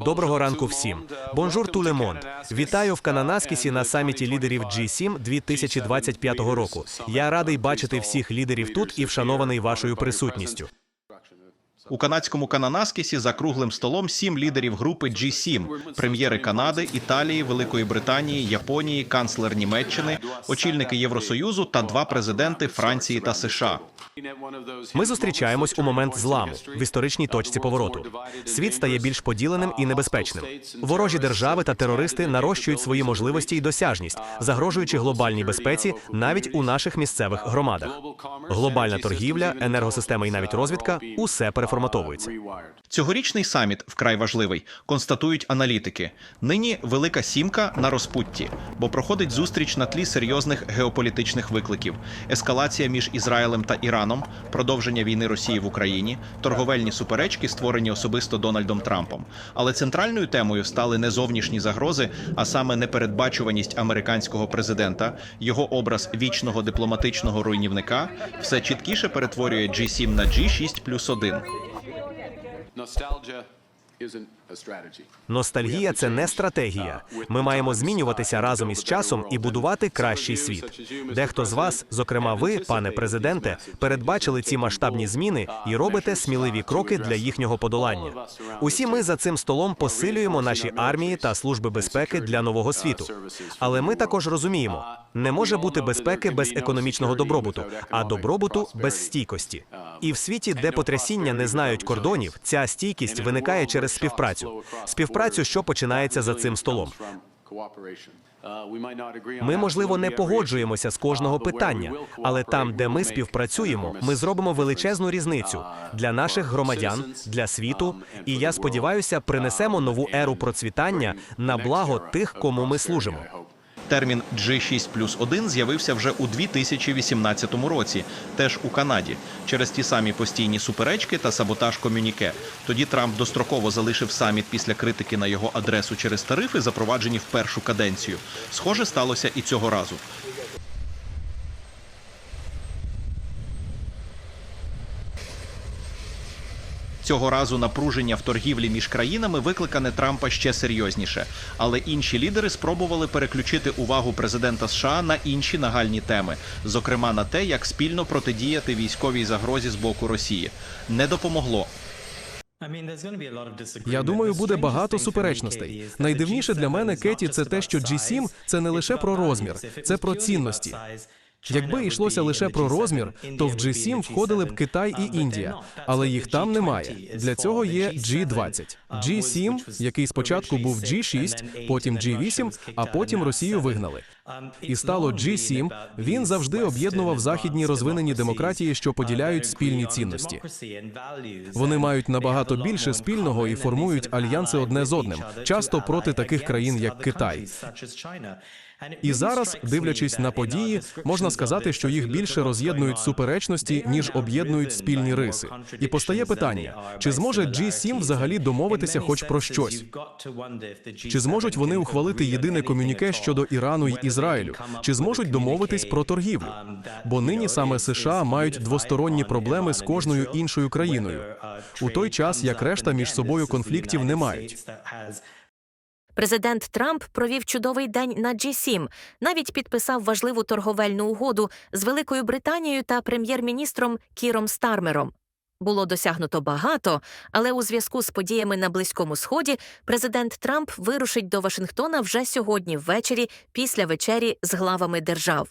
Доброго ранку всім. Бонжур тулемон. Вітаю в Кананаскісі на саміті лідерів G7 2025 року. Я радий бачити всіх лідерів тут і вшанований вашою присутністю. У канадському Кананаскісі за круглим столом сім лідерів групи G7 – прем'єри Канади, Італії, Великої Британії, Японії, канцлер Німеччини, очільники Євросоюзу та два президенти Франції та США. Ми зустрічаємось у момент зламу в історичній точці повороту. Світ стає більш поділеним і небезпечним. Ворожі держави та терористи нарощують свої можливості і досяжність, загрожуючи глобальній безпеці навіть у наших місцевих громадах. Глобальна торгівля, енергосистема і навіть розвідка усе переформатовується. Цьогорічний саміт вкрай важливий, констатують аналітики. Нині велика сімка на розпутті, бо проходить зустріч на тлі серйозних геополітичних викликів: ескалація між Ізраїлем та Іраном, продовження війни Росії в Україні, торговельні суперечки, створені особисто Дональдом Трампом. Але центральною темою стали не зовнішні загрози, а саме непередбачуваність американського президента, його образ вічного дипломатичного руйнівника все чіткіше перетворює G7 на G6 плюс 1. nostalgia isn't Ностальгія це не стратегія. Ми маємо змінюватися разом із часом і будувати кращий світ. Дехто з вас, зокрема ви, пане президенте, передбачили ці масштабні зміни і робите сміливі кроки для їхнього подолання. Усі ми за цим столом посилюємо наші армії та служби безпеки для нового світу. Але ми також розуміємо, не може бути безпеки без економічного добробуту, а добробуту без стійкості. І в світі, де потрясіння не знають кордонів, ця стійкість виникає через співпрацю. Співпрацю, що починається за цим столом. Ми, можливо, не погоджуємося з кожного питання, але там, де ми співпрацюємо, ми зробимо величезну різницю для наших громадян, для світу. І я сподіваюся, принесемо нову еру процвітання на благо тих, кому ми служимо. Термін G6 плюс 1 з'явився вже у 2018 році, теж у Канаді, через ті самі постійні суперечки та саботаж комюніке. Тоді Трамп достроково залишив саміт після критики на його адресу через тарифи, запроваджені в першу каденцію. Схоже сталося і цього разу. Цього разу напруження в торгівлі між країнами викликане Трампа ще серйозніше. Але інші лідери спробували переключити увагу президента США на інші нагальні теми, зокрема на те, як спільно протидіяти військовій загрозі з боку Росії. Не допомогло. Я думаю, буде багато суперечностей. Найдивніше для мене, Кеті, це те, що G7 – це не лише про розмір, це про цінності. Якби йшлося лише про розмір, то в G7 входили б Китай і Індія, але їх там немає. Для цього є G20. G7, який спочатку був G6, потім G8, а потім Росію вигнали. І стало G7, він завжди об'єднував західні розвинені демократії, що поділяють спільні цінності. Вони мають набагато більше спільного і формують альянси одне з одним, часто проти таких країн, як Китай. І зараз, дивлячись на події, можна сказати, що їх більше роз'єднують суперечності, ніж об'єднують спільні риси. І постає питання: чи зможе G7 взагалі домовитися хоч про щось? Чи зможуть вони ухвалити єдине комюніке щодо Ірану Ізраїлю? Чи зможуть домовитись про торгівлю? Бо нині саме США мають двосторонні проблеми з кожною іншою країною, у той час як решта між собою конфліктів не мають. Президент Трамп провів чудовий день на G7, навіть підписав важливу торговельну угоду з Великою Британією та прем'єр-міністром Кіром Стармером. Було досягнуто багато, але у зв'язку з подіями на Близькому Сході президент Трамп вирушить до Вашингтона вже сьогодні ввечері після вечері з главами держав.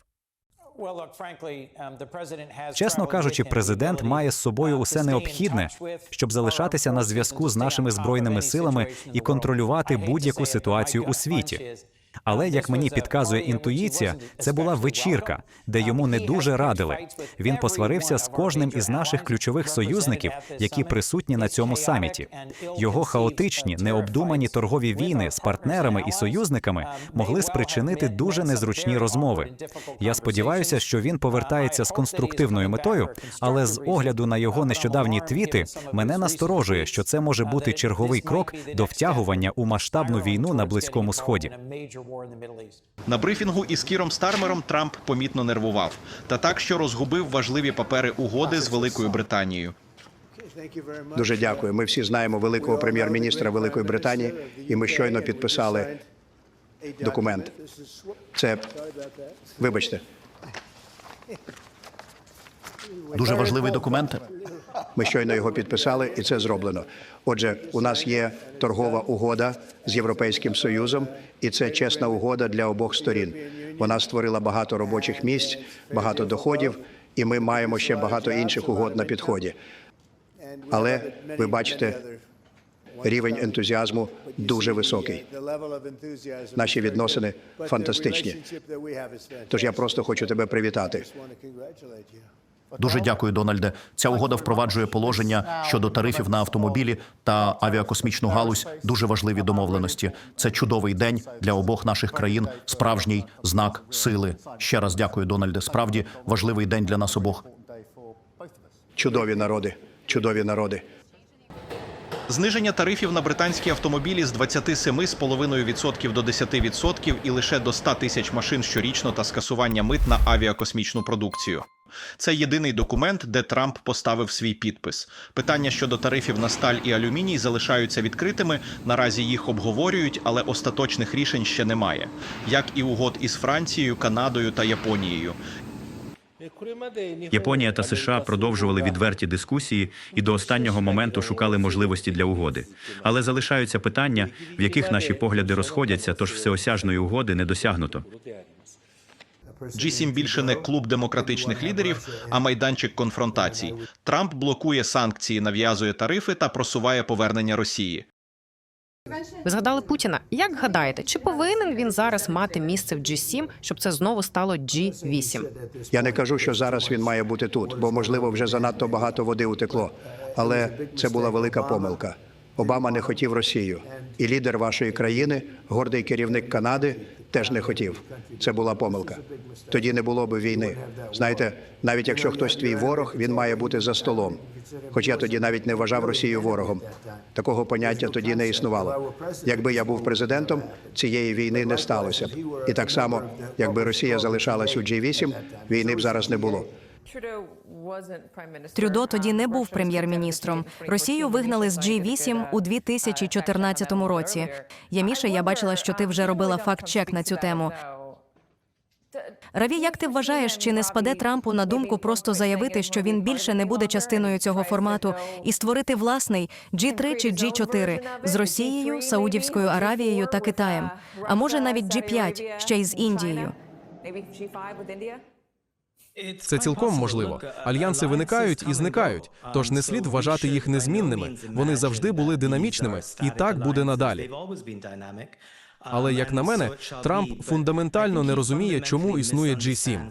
Чесно кажучи, президент має з собою усе необхідне, щоб залишатися на зв'язку з нашими збройними силами і контролювати будь-яку ситуацію у світі. Але як мені підказує інтуїція, це була вечірка, де йому не дуже радили. Він посварився з кожним із наших ключових союзників, які присутні на цьому саміті. Його хаотичні, необдумані торгові війни з партнерами і союзниками могли спричинити дуже незручні розмови. Я сподіваюся, що він повертається з конструктивною метою, але з огляду на його нещодавні твіти мене насторожує, що це може бути черговий крок до втягування у масштабну війну на близькому сході. На брифінгу із Кіром Стармером Трамп помітно нервував, та так, що розгубив важливі папери угоди з Великою Британією. Дуже дякую. Ми всі знаємо великого прем'єр-міністра Великої Британії, і ми щойно підписали документ. Це вибачте, Дуже важливий документ. Ми щойно його підписали, і це зроблено. Отже, у нас є торгова угода з Європейським Союзом, і це чесна угода для обох сторін. Вона створила багато робочих місць, багато доходів, і ми маємо ще багато інших угод на підході. Але ви бачите, рівень ентузіазму дуже високий. Наші відносини фантастичні. Тож я просто хочу тебе привітати. Дуже дякую, Дональде. Ця угода впроваджує положення щодо тарифів на автомобілі та авіакосмічну галузь. Дуже важливі домовленості. Це чудовий день для обох наших країн. Справжній знак сили. Ще раз дякую, Дональде. Справді важливий день для нас обох. Чудові народи, чудові народи. Зниження тарифів на британські автомобілі з 27,5% до 10% і лише до 100 тисяч машин щорічно та скасування мит на авіакосмічну продукцію. Це єдиний документ, де Трамп поставив свій підпис. Питання щодо тарифів на сталь і алюміній залишаються відкритими. Наразі їх обговорюють, але остаточних рішень ще немає, як і угод із Францією, Канадою та Японією. Японія та США продовжували відверті дискусії і до останнього моменту шукали можливості для угоди. Але залишаються питання, в яких наші погляди розходяться, тож всеосяжної угоди не досягнуто. G7 більше не клуб демократичних лідерів, а майданчик конфронтацій. Трамп блокує санкції, нав'язує тарифи та просуває повернення Росії. Ви згадали Путіна. Як гадаєте, чи повинен він зараз мати місце в G7, щоб це знову стало G8? Я не кажу, що зараз він має бути тут, бо можливо вже занадто багато води утекло. Але це була велика помилка. Обама не хотів Росію, і лідер вашої країни, гордий керівник Канади, теж не хотів. Це була помилка. Тоді не було б війни. Знаєте, навіть якщо хтось твій ворог, він має бути за столом. Хоч я тоді навіть не вважав Росію ворогом. Такого поняття тоді не існувало. Якби я був президентом, цієї війни не сталося б. І так само, якби Росія залишалась у G8, війни б зараз не було. Трюдо тоді не був прем'єр-міністром. Росію вигнали з G8 у 2014 році. Яміша, я бачила, що ти вже робила факт-чек на цю тему. Раві, як ти вважаєш, чи не спаде Трампу на думку просто заявити, що він більше не буде частиною цього формату, і створити власний G3 чи G4 з Росією, Саудівською Аравією та Китаєм, а може навіть G5 ще й з Індією? Це цілком можливо. Альянси виникають і зникають, тож не слід вважати їх незмінними. Вони завжди були динамічними, і так буде надалі. Але як на мене, Трамп фундаментально не розуміє, чому існує G7.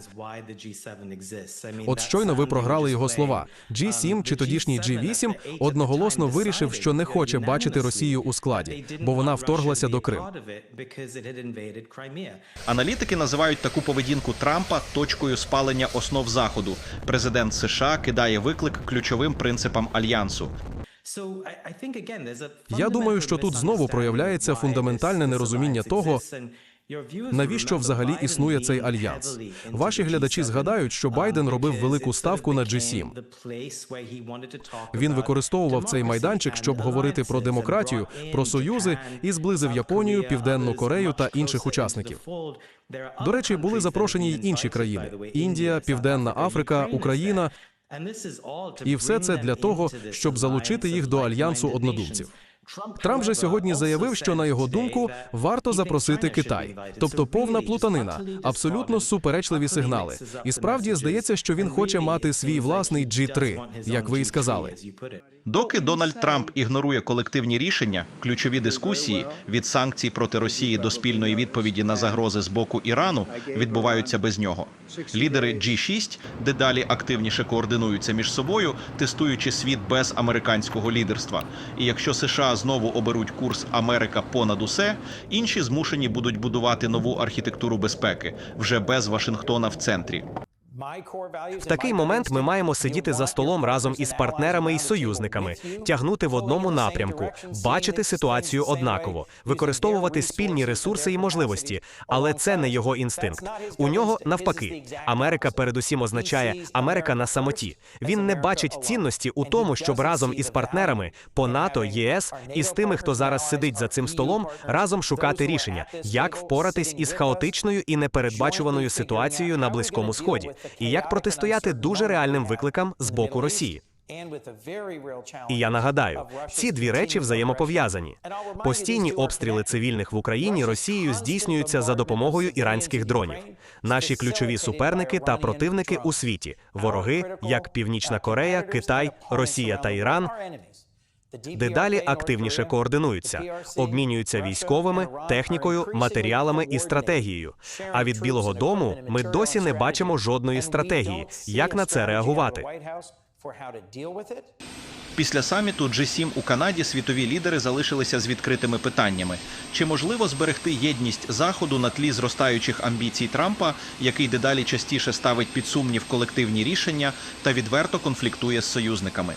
От щойно ви програли його слова. G7 чи тодішній G8 одноголосно вирішив, що не хоче бачити Росію у складі, бо вона вторглася до Криму. Аналітики називають таку поведінку Трампа точкою спалення основ заходу. Президент США кидає виклик ключовим принципам альянсу. Я думаю, що тут знову проявляється фундаментальне нерозуміння того, навіщо взагалі існує цей альянс. Ваші глядачі згадають, що Байден робив велику ставку на G7. Він використовував цей майданчик, щоб говорити про демократію, про союзи і зблизив Японію, Південну Корею та інших учасників. До речі, були запрошені й інші країни: Індія, Південна Африка, Україна. І все це для того, щоб залучити їх до альянсу однодумців. Трамп же сьогодні заявив, що на його думку варто запросити Китай, тобто повна плутанина, абсолютно суперечливі сигнали. І справді здається, що він хоче мати свій власний G3, як ви і сказали. Доки Дональд Трамп ігнорує колективні рішення, ключові дискусії від санкцій проти Росії до спільної відповіді на загрози з боку Ірану відбуваються без нього. Лідери G6 дедалі активніше координуються між собою, тестуючи світ без американського лідерства. І якщо США знову оберуть курс Америка понад усе, інші змушені будуть будувати нову архітектуру безпеки вже без Вашингтона в центрі. В такий момент ми маємо сидіти за столом разом із партнерами і союзниками, тягнути в одному напрямку, бачити ситуацію однаково, використовувати спільні ресурси і можливості, але це не його інстинкт. У нього навпаки. Америка передусім означає Америка на самоті. Він не бачить цінності у тому, щоб разом із партнерами по НАТО, ЄС і з тими, хто зараз сидить за цим столом, разом шукати рішення, як впоратись із хаотичною і непередбачуваною ситуацією на близькому сході, і як протистояти дуже реальним викликам з боку Росії. І я нагадаю, ці дві речі взаємопов'язані. Постійні обстріли цивільних в Україні Росією здійснюються за допомогою іранських дронів. Наші ключові суперники та противники у світі вороги, як Північна Корея, Китай, Росія та Іран. Дедалі активніше координуються, обмінюються військовими, технікою, матеріалами і стратегією. А від Білого Дому ми досі не бачимо жодної стратегії, як на це реагувати. Після саміту G7 у Канаді світові лідери залишилися з відкритими питаннями: чи можливо зберегти єдність заходу на тлі зростаючих амбіцій Трампа, який дедалі частіше ставить під сумнів колективні рішення та відверто конфліктує з союзниками?